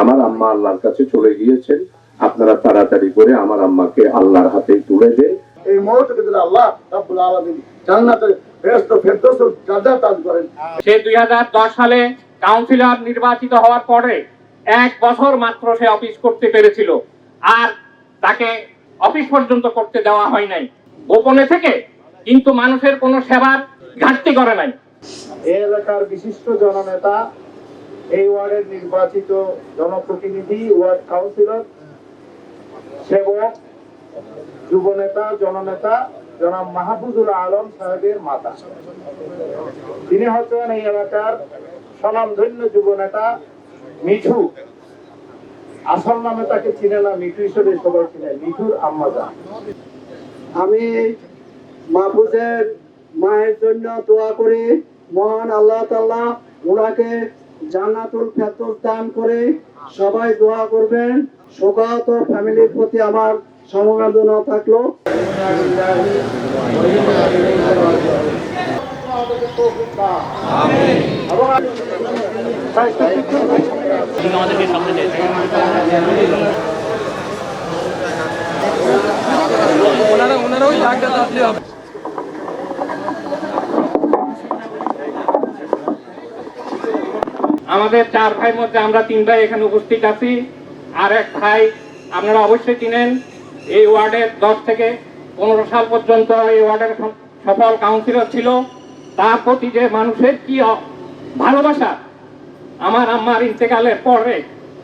আমার আম্মা আল্লাহর কাছে চলে গিয়েছেন। আপনারা তাড়াতাড়ি করে আমার আম্মাকে আল্লাহর হাতে তুলে দেন। এই মুহূর্তে যদি আল্লাহ রাব্বুল আলামিন জান্নাতে ফেরেশত ফেরদৌস জান্নাত দান করেন। সে দুই সালে কাউন্সিলর নির্বাচিত হওয়ার পরে এক বছর মাত্র সে অফিস করতে পেরেছিল। আর তাকে অফিস পর্যন্ত করতে দেওয়া হয় নাই। গোপনে থেকে কিন্তু মানুষের কোনো সেবার ঘাটতি করে নাই। এই এলাকার বিশিষ্ট জননেতা এই ওয়ার্ডের নির্বাচিত জনপ্রতিনিধি, ওয়ার্ড কাউন্সিলর, সেবক, যুবনেতা, জননেতা, জনাব মাহফুজুল আলম সাহেবের মাতা। তিনি হচ্ছেন এই এলাকার স্বনামধন্য যুবনেতা মিঠু। আসল নামে তাকে চিনে না, মিঠু হিসেবে সবাই চিনে, মিঠুর আম্মাজা আমি মাহফুজের মায়ের জন্য দোয়া করি। মহান আল্লাহ তাআলা ওনাকে জান্নাতুল ফেরদৌস দান করে সবাই দোয়া করবেন। শোকাহত ফ্যামিলির প্রতি আমার সমবেদনা থাকল। আমাদের চার ভাইয়ের মধ্যে আমরা তিন ভাই এখানে উপস্থিত আছি। আর এক ভাই আপনারা অবশ্যই চিনেন, এই ওয়ার্ডের দশ থেকে পনেরো সাল পর্যন্ত এই ওয়ার্ডের সফল কাউন্সিলর ছিল। তার প্রতি যে মানুষের কি ভালোবাসা, আমার আম্মার ইন্তেকালের পরে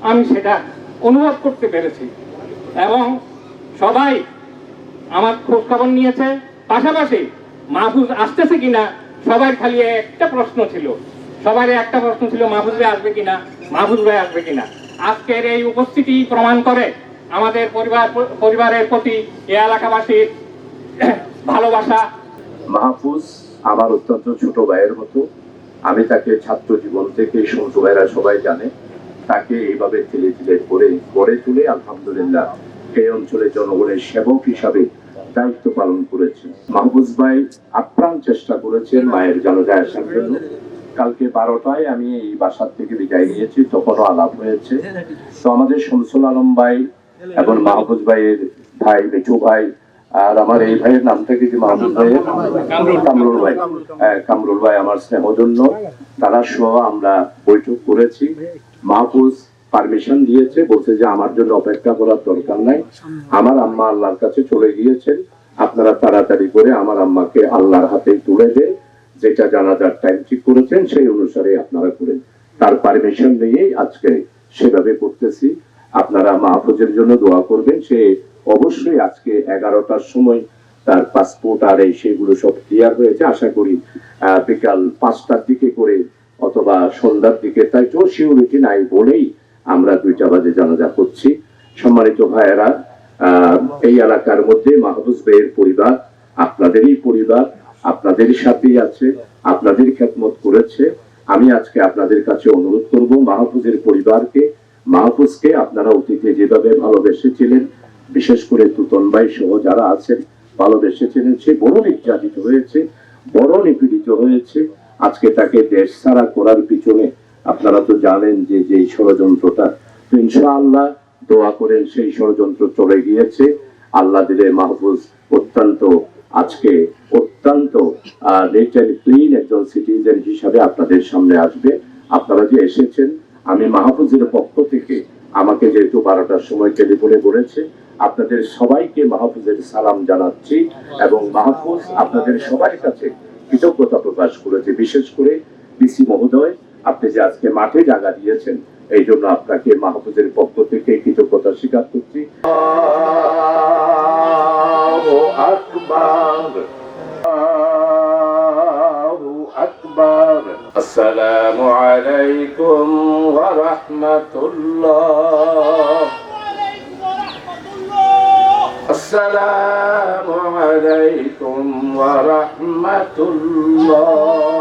আমি সেটা অনুভব করতে পেরেছি। এবং সবাই আমার খোঁজ খবর নিয়েছে। পাশাপাশি মাহফুজ আসতেছে কিনা, সবার খালি একটা প্রশ্ন ছিল। সবার একটা প্রশ্ন ছিল, মাহফুজ ভাই আসবে কিনা? মাহফুজ ভাই আসবে কিনা? আজকের এই উপস্থিতি প্রমাণ করে আমাদের পরিবার, পরিবারের প্রতি এ এলাকাবাসীর ভালোবাসা। মাহফুজ আমার অত্যন্ত ছোট ভাইয়ের মতো। আমি তাকে ছাত্র জীবন থেকে সন্তু ভাইরা সবাই জানে। তাকে এইভাবে ধীরে ধীরে করে গড়ে তুলে আলহামদুলিল্লাহ এই অঞ্চলের জনগণের সেবক হিসাবে দায়িত্ব পালন করেছেন মাহফুজ ভাই আপ্রাণ চেষ্টা করেছেন মায়ের জানাজায় আসার জন্য। কালকে বারোটায় আমি এই বাসার থেকে বিদায় নিয়েছি তখনও আলাপ হয়েছে। তো আমাদের শামসুল আলম ভাই এবং মাহফুজ ভাইয়ের ভাই মিঠু ভাই আর আমার এই ভাইয়ের নামটা কি মাহমুদ ভাইয়ের কামরুল ভাই। হ্যাঁ, কামরুল ভাই আমার স্নেহজন্য। তারা সহ আমরা বৈঠক করেছি। মাহফুজ পারমিশন দিয়েছে বলছে যে আমার জন্য অপেক্ষা করার দরকার নাই। আমার আম্মা আল্লাহর কাছে চলে গিয়েছেন। আপনারা তাড়াতাড়ি করে আমার আম্মাকে আল্লাহর হাতে তুলে দেন। যেটা জানাজার টাইম ঠিক করেছেন, সেই অনুসারে আপনারা করেন তার পারমিশন নিয়েই আজকে সেভাবে করতেছি। আপনারা মাহফুজের জন্য দোয়া করবেন, সে অবশ্যই আজকে এগারোটার সময় তার পাসপোর্ট আর এই সেগুলো সব ক্লিয়ার হয়েছে। আশা করি বিকাল পাঁচটার দিকে করে অথবা সন্ধ্যার দিকে, তাই তো সিউরিটি নাই বলেই আমরা দুইটা বাজে জানাজা করছি। সম্মানিত ভাইয়েরা এই এলাকার মধ্যে মাহবুজ বেয়ের পরিবার, আপনাদেরই পরিবার আপনাদেরই সাথেই আছে, আপনাদের খেদমত করেছে। আমি আজকে আপনাদের কাছে অনুরোধ করব, মাহফুজের পরিবারকে, মাহফুজকে আপনারা অতীতে যেভাবে ভালোবেসেছিলেন, বিশেষ করে তুতন ভাই সহ যারা আছেন, ভালোবেসেছিলেন, সে বড় নির্যাতিত হয়েছে, বড় নিপীড়িত হয়েছে। আজকে তাকে দেশ ছাড়া করার পিছনে আপনারা তো জানেন যে যে ষড়যন্ত্রটা। তো ইনশাআল্লাহ দোয়া করেন, সেই ষড়যন্ত্র চলে গিয়েছে। আল্লাহ দিলে মাহফুজ অত্যন্ত আজকে অত্যন্ত ক্লিন একজন সিটিজেন হিসাবে আপনাদের সামনে আসবে। আপনারা যে এসেছেন, আমি মাহফুজের পক্ষ থেকে আমাকে যেহেতু বারোটার সময় টেলিফোনে বলেছে, আপনাদের সবাইকে মাহফুজের সালাম জানাচ্ছি এবং মাহফুজ আপনাদের সবার কাছে কৃতজ্ঞতা প্রকাশ করেছে। বিশেষ করে পিসি মহোদয়, আপনি যে আজকে মাঠে জায়গা দিয়েছেন, এই জন্য আপনাকে মাহফুজের পক্ষ থেকে কৃতজ্ঞতা স্বীকার করছি। السلام عليكم ورحمة الله السلام عليكم ورحمة الله